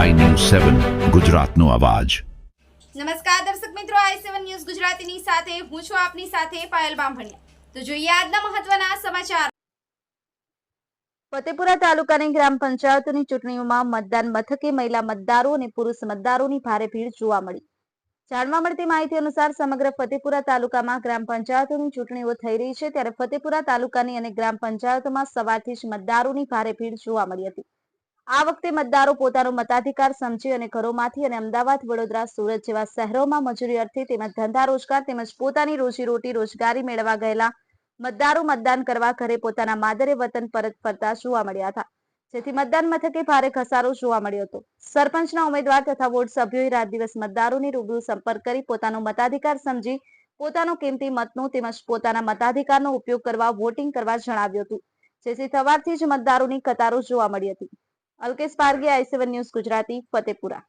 સેવન ગુજરાતનો અવાજ. નમસ્કાર દર્શક મિત્રો આઈ સેવન ન્યૂઝ ગુજરાતીની સાથે હું છું આપની સાથે પાયલ બામભણિયા. તો જોઈએ આજના મહત્વના સમાચાર. ફતેપુરા તાલુકાની ગ્રામ પંચાયતોની ચૂંટણીઓમાં મતદાન મથકે મહિલા મતદારો અને પુરુષ મતદારોની ભારે ભીડ જોવા મળી. જાણવા મળતી માહિતી અનુસાર સમગ્ર ફતેપુરા તાલુકામાં ગ્રામ પંચાયતોની ચૂંટણીઓ થઈ રહી છે ત્યારે ફતેપુરા તાલુકાની અને ગ્રામ પંચાયતોમાં સવારથી જ મતદારોની ભારે ભીડ જોવા મળી હતી. આ વખતે મતદારો પોતાનો મતાધિકાર સમજી અને ઘરોમાંથી અને અમદાવાદ, વડોદરા, સુરત જેવા શહેરોમાં મજૂરી અર્થે તેમજ ધંધા રોજગાર તેમજ પોતાની રોજીરોટી રોજગારી મેળવવા ગયેલા મતદારો મતદાન કરવા ઘરે પોતાના માદરે વતન પરત ફરતા જોવા મળ્યા હતા. જેથી મતદાન મથકે ભારે ઘસારો જોવા મળ્યો હતો. સરપંચના ઉમેદવાર તથા વોર્ડ સભ્યોએ રાત દિવસ મતદારોની રૂબરૂ સંપર્ક કરી પોતાનો મતાધિકાર સમજી પોતાનો કિંમતી મતનો તેમજ પોતાના મતાધિકારનો ઉપયોગ કરવા વોટિંગ કરવા જણાવ્યું હતું. જેથી સવારથી જ મતદારોની કતારો જોવા મળી હતી. Alkesh Pargi I seven news Gujarati Fatepura.